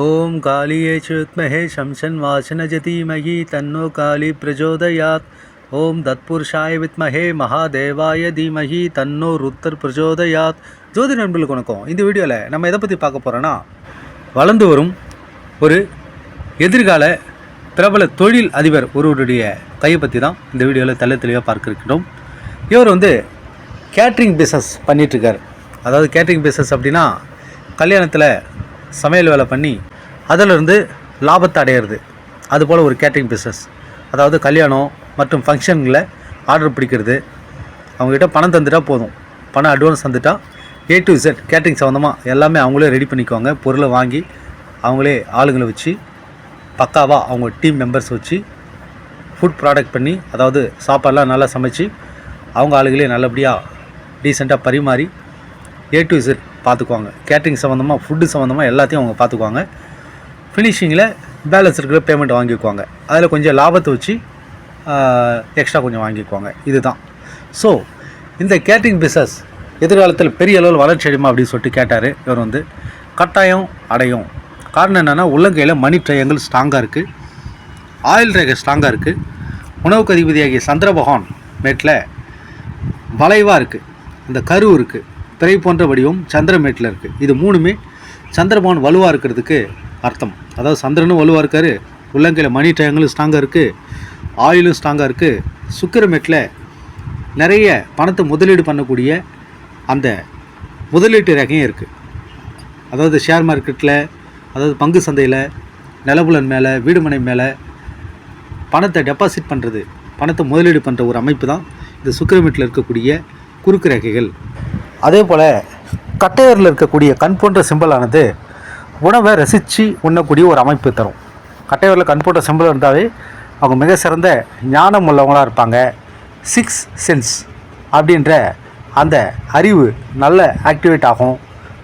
ஓம் காளியே சுத்மஹே சம்சன் வாசனஜதீமகி தன்னோ காளி பிரஜோதயாத் ஓம் தத்பூர்ஷாய வித்மஹே மகாதேவாய தீமகி தன்னோ ருத்தர் பிரஜோதயாத் ஜோதி நண்பர்களுக்கு வணக்கம். இந்த வீடியோவில் நம்ம எதை பற்றி பார்க்க போகிறோன்னா வளர்ந்து வரும் ஒரு எதிர்கால பிரபல தொழில் அதிபர் ஒருவருடைய கையை பற்றி தான் இந்த வீடியோவில் தள்ள தெளிவாக பார்க்க இருக்கின்றோம். இவர் வந்து கேட்ரிங் பிஸ்னஸ் பண்ணிகிட்ருக்கார் அதாவது கேட்ரிங் பிஸ்னஸ் அப்படின்னா கல்யாணத்தில் சமையல் வேலை பண்ணி அதிலிருந்து லாபத்தை அடையிறது. அதுபோல் ஒரு கேட்ரிங் பிஸ்னஸ் அதாவது கல்யாணம் மற்றும் ஃபங்க்ஷன்களை ஆர்டர் பிடிக்கிறது. அவங்ககிட்ட பணம் தந்துட்டால் போதும். பணம் அட்வான்ஸ் தந்துட்டால் ஏ டு இசட் கேட்ரிங் சம்மந்தமாக எல்லாமே அவங்களே ரெடி பண்ணிக்குவாங்க. பொருளை வாங்கி அவங்களே ஆளுங்களை வச்சு பக்காவாக அவங்க டீம் மெம்பர்ஸ் வச்சு ஃபுட் ப்ராடக்ட் பண்ணி அதாவது சாப்பாடெலாம் நல்லா சமைச்சு அவங்க ஆளுகளே நல்லபடியாக டீசெண்டாக பரிமாறி ஏ டு இசட் பார்த்துக்குவாங்க. கேட்ரிங் சம்மந்தமாக ஃபுட்டு சம்மந்தமாக எல்லாத்தையும் அவங்க பார்த்துக்குவாங்க. ஃபினிஷிங்கில் பேலன்ஸ் இருக்கிற பேமெண்ட் வாங்கிக்குவாங்க அதில் கொஞ்சம் லாபத்தை வச்சு எக்ஸ்ட்ரா கொஞ்சம் வாங்கிக்குவாங்க இதுதான். ஸோ இந்த கேட்ரிங் பிஸ்னஸ் எதிர்காலத்தில் பெரிய அளவில் வளர்ச்சி அடையுமா அப்படின்னு சொல்லிட்டு கேட்டார் இவர் வந்து. கட்டாயம் அடையும். காரணம் என்னென்னா உள்ளங்கையில் மணி ட்ரையங்கள் ஸ்ட்ராங்காக இருக்குது ஆயில் ரேகை ஸ்ட்ராங்காக இருக்குது உணவுக்கு அதிபதியாகிய சந்திர பகவான் மேட்டில் வளைவாக இருக்குது இந்த கரு இருக்குது திரை போன்ற வடிவம் சந்திரமேட்டில் இருக்குது இது மூணுமே சந்திரபவன் வலுவாக இருக்கிறதுக்கு அர்த்தம். அதாவது சந்திரனும் வலுவாக இருக்கார் உள்ளங்கையில் மணி டயங்களும் ஸ்ட்ராங்காக இருக்குது ஆயிலும் ஸ்ட்ராங்காக இருக்குது சுக்கிரமேட்டில் நிறைய பணத்தை முதலீடு பண்ணக்கூடிய அந்த முதலீட்டு ரகையும் இருக்குது அதாவது ஷேர் மார்க்கெட்டில் அதாவது பங்கு சந்தையில் நிலபுலன் மேலே வீடுமனை மேலே பணத்தை டெபாசிட் பண்ணுறது பணத்தை முதலீடு பண்ணுற ஒரு அமைப்பு தான் இந்த சுக்கிரமேட்டில் இருக்கக்கூடிய குறுக்கு ரேகைகள். அதே போல் கட்டையரில் இருக்கக்கூடிய கண் போன்ற சிம்பலானது உணவை ரசித்து உண்ணக்கூடிய ஒரு அமைப்பு தரும். கட்டையரில் கண் போன்ற சிம்பல் இருந்தாவே அவங்க மிக சிறந்த ஞானம் உள்ளவங்களாக இருப்பாங்க. சிக்ஸ் சென்ஸ் அப்படின்ற அந்த அறிவு நல்ல ஆக்டிவேட் ஆகும்.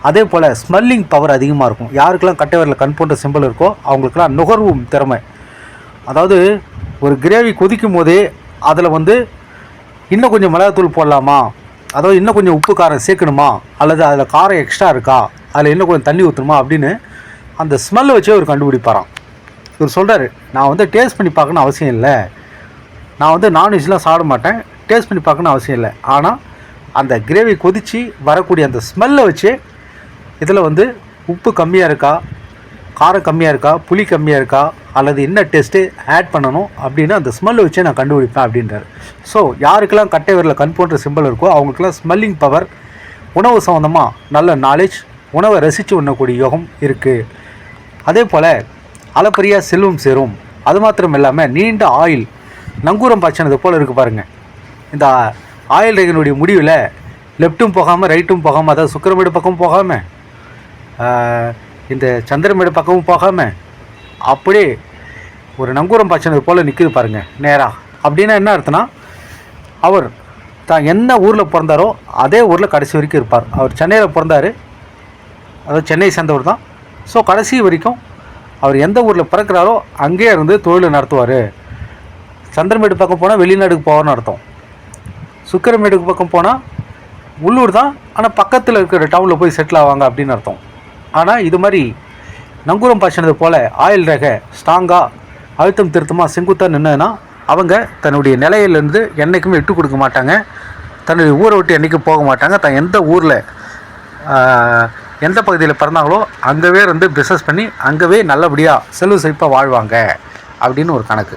அதே போல் ஸ்மெல்லிங் பவர் அதிகமாக இருக்கும். யாருக்கெல்லாம் கட்டையரில் கண் போன்ற சிம்பல் இருக்கோ அவங்களுக்கெல்லாம் நுகர்வும் திறமை. அதாவது ஒரு கிரேவி கொதிக்கும் போதே அதில் வந்து இன்னும் கொஞ்சம் மிளகாத்தூள் போடலாமா? அதாவது இன்னும் கொஞ்சம் உப்பு காரம் சேர்க்கணுமா? அல்லது அதில் காரம் எக்ஸ்ட்ரா இருக்கா? அதில் இன்னும் கொஞ்சம் தண்ணி ஊற்றணுமா அப்படின்னு அந்த ஸ்மெல்லை வச்சே அவர் கண்டுபிடிப்பாராம். இவர் சொல்கிறாரு நான் வந்து டேஸ்ட் பண்ணி பார்க்கணும் அவசியம் இல்லை. நான் வந்து நான்வெஜ்லாம் சாப்பிட மாட்டேன். டேஸ்ட் பண்ணி பார்க்கணும் அவசியம் இல்லை. ஆனால் அந்த கிரேவி கொதித்து வரக்கூடிய அந்த ஸ்மெல்லை வச்சே இதில் வந்து உப்பு கம்மியாக இருக்கா? காரம் கம்மியாக இருக்கா? புளி கம்மியாக இருக்கா? அல்லது என்ன டெஸ்ட்டு ஆட் பண்ணணும் அப்படின்னு அந்த ஸ்மெல்லை வச்சே நான் கண்டுபிடிப்பேன் அப்படின்றார். ஸோ யாருக்கெல்லாம் கட்டை விரலில் கண் போன்ற சிம்பிள் இருக்கோ அவங்களுக்கெல்லாம் ஸ்மெல்லிங் பவர் உணவு சம்மந்தமாக நல்ல நாலேஜ் உணவை ரசித்து உண்ணக்கூடிய யோகம் இருக்குது அதே போல் அளப்பரியாக செல்வம் சேரும். அது மாத்திரம் இல்லாமல் நீண்ட ஆயில் நங்கூரம் பாய்ச்சினது போல் இருக்குது பாருங்கள் இந்த ஆயில் ரேகனுடைய முடிவில் லெஃப்ட்டும் போகாமல் ரைட்டும் போகாமல் அதாவது சுக்கரமேடு பக்கம் போகாமல் இந்த சந்திரமேடு பக்கமும் போகாமல் அப்படியே ஒரு நங்கூரம் பாய்ச்சினது போல் நிற்குது பாருங்கள் நேராக அப்படின்னா என்ன அர்த்தம்னா அவர் தான் என்ன ஊரில் பிறந்தாரோ அதே ஊரில் கடைசி வரைக்கும் இருப்பார். அவர் சென்னையில் பிறந்தார். அதாவது சென்னை சேர்ந்தவர் தான். ஸோ கடைசி வரைக்கும் அவர் எந்த ஊரில் பிறக்கிறாரோ அங்கேயே இருந்து தொழிலை நடத்துவார். சந்திரமேடு பக்கம் போனால் வெளிநாடுக்கு போவார்னு அர்த்தம். சுக்கிரமேடுக்கு பக்கம் போனால் உள்ளூர் தான். ஆனால் பக்கத்தில் இருக்கிற டவுனில் போய் செட்டில் ஆவாங்க அப்படின்னு அர்த்தம். ஆனால் இது மாதிரி நங்கூரம் பாய்ச்சினது போல் ஆயில் ரக ஸ்ட்ராங்காக அழுத்தம் திருத்தமாக செங்குத்தாக நின்னதுன்னா அவங்க தன்னுடைய நிலையிலேருந்து என்றைக்குமே விட்டு கொடுக்க மாட்டாங்க. தன்னுடைய ஊரை விட்டு என்றைக்கும் போக மாட்டாங்க. தான் எந்த ஊரில் எந்த பகுதியில் பிறந்தாங்களோ அங்கவே இருந்து பிஸ்னஸ் பண்ணி அங்கவே நல்லபடியாக செல்வ செழிப்பாக வாழ்வாங்க அப்படின்னு ஒரு கணக்கு.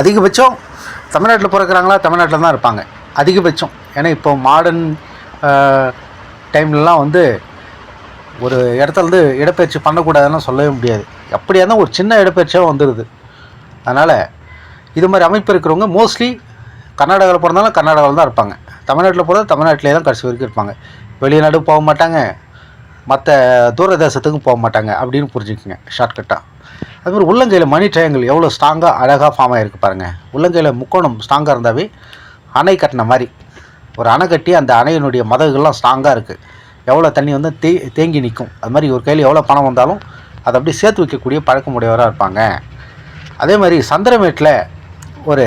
அதிகபட்சம் தமிழ்நாட்டில் பிறக்கிறாங்களா? தமிழ்நாட்டில் தான் இருப்பாங்க. அதிகபட்சம். ஏன்னா இப்போ மாடர்ன் டைம்லலாம் வந்து ஒரு இடத்துல இருந்து இடப்பெயர்ச்சி பண்ணக்கூடாதுன்னு சொல்லவே முடியாது. அப்படியா இருந்தால் ஒரு சின்ன இடப்பெயர்ச்சியாக வந்துடுது அதனால் இது மாதிரி அமைப்பு இருக்கிறவங்க மோஸ்ட்லி கர்நாடகாவில் பிறந்தாலும் கர்நாடகாவில் தான் இருப்பாங்க. தமிழ்நாட்டில் பிறந்தால் தமிழ்நாட்டிலே தான் கடைசி வரைக்கும் இருப்பாங்க. வெளிநாடு போக மாட்டாங்க. மற்ற தூர தேசத்துக்கும் போக மாட்டாங்க அப்படின்னு புரிஞ்சுக்கோங்க ஷார்ட்கட்டாக அது மாதிரி உள்ளங்கையில் மணி ட்ரையாங்கிள் எவ்வளோ ஸ்ட்ராங்காக அழகாக ஃபார்ம் ஆகிருக்கு பாருங்கள் உள்ளங்கையில் முக்கோணம் ஸ்ட்ராங்காக இருந்தாவே அணை கட்டின மாதிரி. ஒரு அணை கட்டி அந்த அணையினுடைய மதகுகள்லாம் ஸ்ட்ராங்காக இருக்குது எவ்வளோ தண்ணி வந்து தே தேங்கி நிற்கும் அது மாதிரி ஒரு கையில் எவ்வளோ பணம் வந்தாலும் அதை அப்படியே சேர்த்து வைக்கக்கூடிய பழக்கமுடையவராக இருப்பாங்க. அதே மாதிரி சந்திரமேட்டில் ஒரு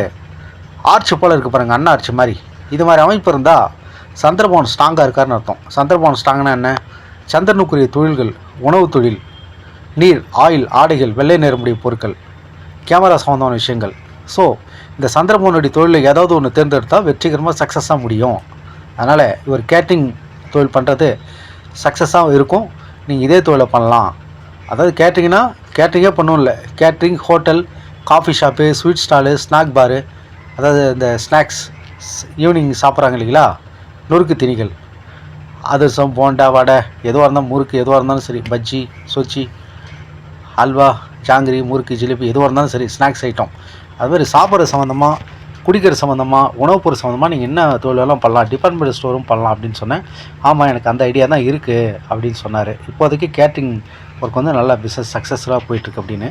ஆர்ச் போல் இருக்குது பாருங்கள் அண்ணா ஆர்ச் மாதிரி. இது மாதிரி அமைப்பு இருந்தால் சந்திரபவன் ஸ்ட்ராங்காக இருக்காருன்னு அர்த்தம். சந்திரபவன் ஸ்ட்ராங்னா என்ன? சந்திரனுக்குரிய தொழில்கள் உணவு தொழில் நீர் ஆயில் ஆடைகள் வெள்ளை நிறமுடைய பொருட்கள் கேமரா சம்மந்தமான விஷயங்கள். ஸோ இந்த சந்திரபவனுடைய தொழிலில் ஏதாவது ஒன்று தேர்ந்தெடுத்தால் வெற்றிகரமாக சக்ஸஸாக முடியும். அதனால் இவர் கேட்ரிங் தொழில் பண்ணுறது சக்ஸஸாகவும் இருக்கும். நீங்கள் இதே தொழிலை பண்ணலாம். அதாவது கேட்ரிங்னா கேட்ரிங்கே பண்ணவும் இல்லை. Catering hotel coffee shop sweet stall snack bar. அதாவது இந்த ஸ்நாக்ஸ் ஈவினிங் சாப்பிட்றாங்க இல்லைங்களா? நொறுக்கு திணிகள். அதிரசம் போண்டா வடை எதுவாக இருந்தாலும் முறுக்கு எதுவாக இருந்தாலும் சரி பஜ்ஜி சொச்சி அல்வா ஜாங்கிரி முறுக்கு ஜிலேபி எதுவாக இருந்தாலும் சரி ஸ்நாக்ஸ் ஐட்டம். அது மாதிரி சாப்பிட்ற சம்மந்தமாக குடிக்கிற சம்மந்தமாக உணவுப் பொருள் சம்மந்தமாக நீங்கள் என்ன தொழிலெல்லாம் பண்ணலாம் டிபார்ட்மெண்ட் ஸ்டோரும் பண்ணலாம் அப்படின்னு சொன்னேன். ஆமாம் எனக்கு அந்த ஐடியா தான் இருக்குது அப்படின்னு சொன்னார். இப்போதைக்கு கேட்ரிங் ஒர்க் வந்து நல்லா பிஸ்னஸ் சக்ஸஸ்ஃபுல்லாக போயிட்டுருக்கு அப்படின்னு.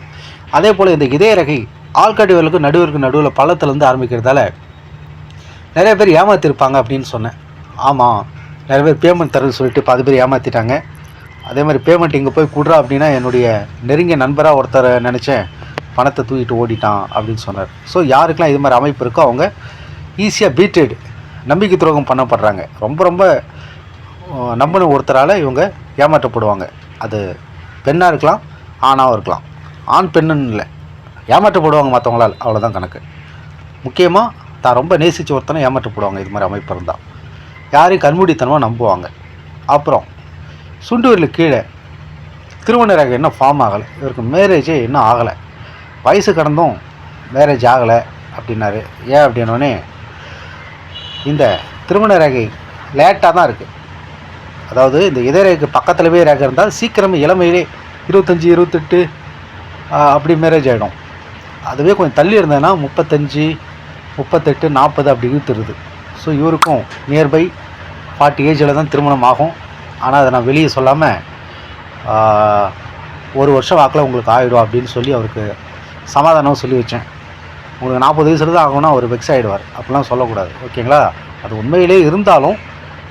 அதே போல் இந்த இதே ரகை ஆள்காட்டி வரலுக்கு நடுவருக்கு நடுவில் பள்ளத்துலேருந்து ஆரம்பிக்கிறதால நிறைய பேர் ஏமாத்திருப்பாங்க அப்படின்னு சொன்னேன். ஆமாம் நிறைய பேர் பேமெண்ட் தரேன்னு சொல்லிட்டு பாதி பேர் ஏமாற்றிட்டாங்க அதே மாதிரி பேமெண்ட் இங்கே போய் கொடுறா அப்படின்னா என்னுடைய நெருங்கிய நண்பராக ஒருத்தரை நினச்சேன். பணத்தை தூக்கிட்டு ஓடிட்டான் அப்படின்னு சொன்னார். ஸோ யாருக்கெல்லாம் இது மாதிரி அமைப்பு இருக்கோ அவங்க ஈஸியாக பீட்டட் நம்பிக்கை துரோகம் பண்ணப்படுறாங்க. ரொம்ப ரொம்ப நம்பின ஒருத்தரால் இவங்க ஏமாற்றப்படுவாங்க. அது பெண்ணாக இருக்கலாம் ஆணாகவும் இருக்கலாம். ஆண் பெண்ணுன்னு இல்லை. ஏமாற்றப்படுவாங்க மற்றவங்களால் அவ்வளோதான் கணக்கு. முக்கியமாக தான் ரொம்ப நேசித்த ஒருத்தனை ஏமாற்றப்படுவாங்க. இது மாதிரி அமைப்பு இருந்தால் யாரையும் கண்மூடித்தனமாக நம்புவாங்க. அப்புறம் சுண்டுவரில் கீழே திருவண்ணரகம் இன்னும் ஃபார்ம் ஆகலை. இவருக்கு மேரேஜே இன்னும் ஆகலை. வயசு கடந்தும் மேரேஜ் ஆகலை அப்படின்னாரு. ஏன் அப்படின்னோடனே இந்த திருமண ரேகை லேட்டாக தான் இருக்குது அதாவது இந்த இதய ரேகைக்கு பக்கத்துலவே ரேகை இருந்தால் சீக்கிரமே இளமையிலே இருபத்தஞ்சி இருபத்தெட்டு அப்படி மேரேஜ் ஆகிடும் அதுவே கொஞ்சம் தள்ளி இருந்ததுன்னா முப்பத்தஞ்சு முப்பத்தெட்டு நாற்பது அப்படி இழுத்துருது. ஸோ இவருக்கும் நியர்பை ஃபார்ட்டி ஏஜில் தான் திருமணம் ஆகும். ஆனால் அதை நான் வெளியே சொல்லாமல் ஒரு வருஷம் வாக்கில் உங்களுக்கு ஆகிடும் அப்படின்னு சொல்லி அவருக்கு சமாதானம் சொல்லி வச்சேன். உங்களுக்கு நாற்பது வயசுல தான் ஆகும்னா அவர் வெக்ஸ் ஆகிடுவார் அப்படிலாம் சொல்லக்கூடாது. ஓகேங்களா? அது உண்மையிலே இருந்தாலும்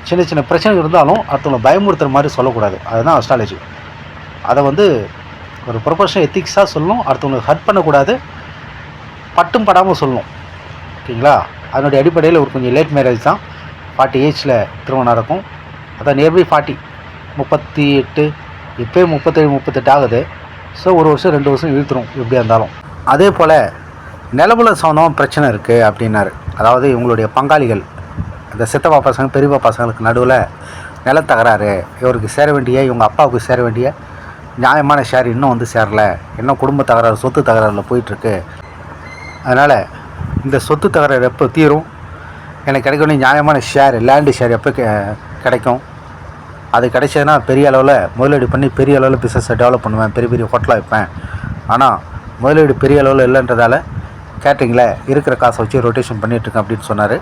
சின்ன சின்ன பிரச்சனை இருந்தாலும் அடுத்தவங்களை பயமுறுத்துற மாதிரி சொல்லக்கூடாது. அதுதான் அஸ்ட்ராலஜி அதை வந்து ஒரு ப்ரொஃபஷனல் எத்திக்ஸாக சொல்லணும். அடுத்தவங்களுக்கு ஹர்ட் பண்ணக்கூடாது. பட்டும் படாமல் சொல்லணும். ஓகேங்களா? அதனுடைய அடிப்படையில் ஒரு கொஞ்சம் லேட் மேரேஜ் தான். ஃபார்ட்டி ஏஜில் திருமணம் நடக்கும். அதான் நியர்பை ஃபார்ட்டி முப்பத்தி எட்டு இப்போயே முப்பத்தேழு முப்பத்தெட்டு ஆகுது. ஸோ ஒரு வருஷம் ரெண்டு வருஷம் இழுத்துரும். எப்படியா இருந்தாலும். அதே போல் நிலவுல சம்மந்தமாக பிரச்சனை இருக்குது அப்படின்னாரு. அதாவது இவங்களுடைய பங்காளிகள் இந்த சித்தப்பா பசங்க பெரியப்பா பசங்களுக்கு நடுவில் நிலத்தகராறு இவருக்கு சேர வேண்டிய இவங்க அப்பாவுக்கு சேர வேண்டிய நியாயமான ஷேர் இன்னும் வந்து சேரல. இன்னும் குடும்ப தகராறு சொத்து தகராறில் போயிட்டுருக்கு. அதனால் இந்த சொத்து தகராறு எப்போ தீரும்? எனக்கு கிடைக்க வேண்டிய நியாயமான ஷேர் லேண்டு ஷேர் எப்போ கிடைக்கும்? அது கிடைச்சதுன்னா பெரிய அளவில் முதலீடு பண்ணி பெரிய அளவில் பிஸ்னஸை டெவலப் பண்ணுவேன். பெரிய பெரிய ஹோட்டலாக வைப்பேன். ஆனால் முதலீடு பெரிய அளவில் இல்லைன்றதால கேட்டரிங்கில் இருக்கிற காசை வச்சு ரொட்டேஷன் பண்ணிகிட்ருக்கேன் அப்படின்னு சொன்னார்.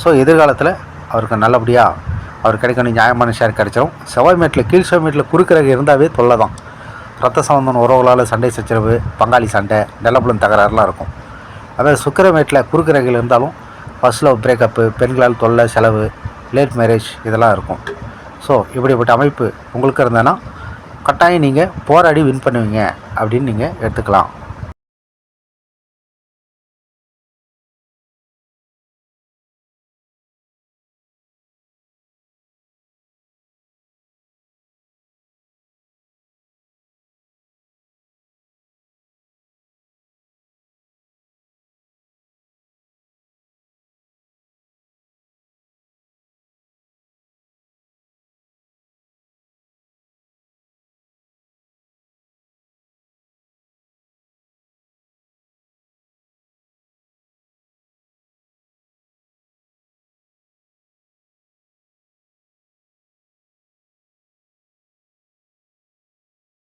ஸோ எதிர்காலத்தில் அவருக்கு நல்லபடியாக அவர் கிடைக்கணும் நியாயமான ஷேர் கிடைச்சிடும் செவ்வாய் மேட்டில் கீழ் செவ்வாய் மேட்டில் குறுக்கிறக இருந்தாவே தொல்லை தான். ரத்த சம்பந்தம் உறவுகளால் சண்டை சச்சரவு பங்காளி சண்டை நிலப்புலம் தகராறுலாம் இருக்கும். அதாவது சுக்கரமேட்டில் குறுக்கிறகையில் இருந்தாலும் ஃபர்ஸ்ட் லவ் பிரேக்கப்பு பெண்களால் தொல்லை செலவு லேட் மேரேஜ் இதெல்லாம் இருக்கும். ஸோ இப்படிப்பட்ட அமைப்பு உங்களுக்கு இருந்தேன்னா கட்டாயம் நீங்கள் போராடி வின் பண்ணுவீங்க அப்படின்னு நீங்கள் எடுத்துக்கலாம்.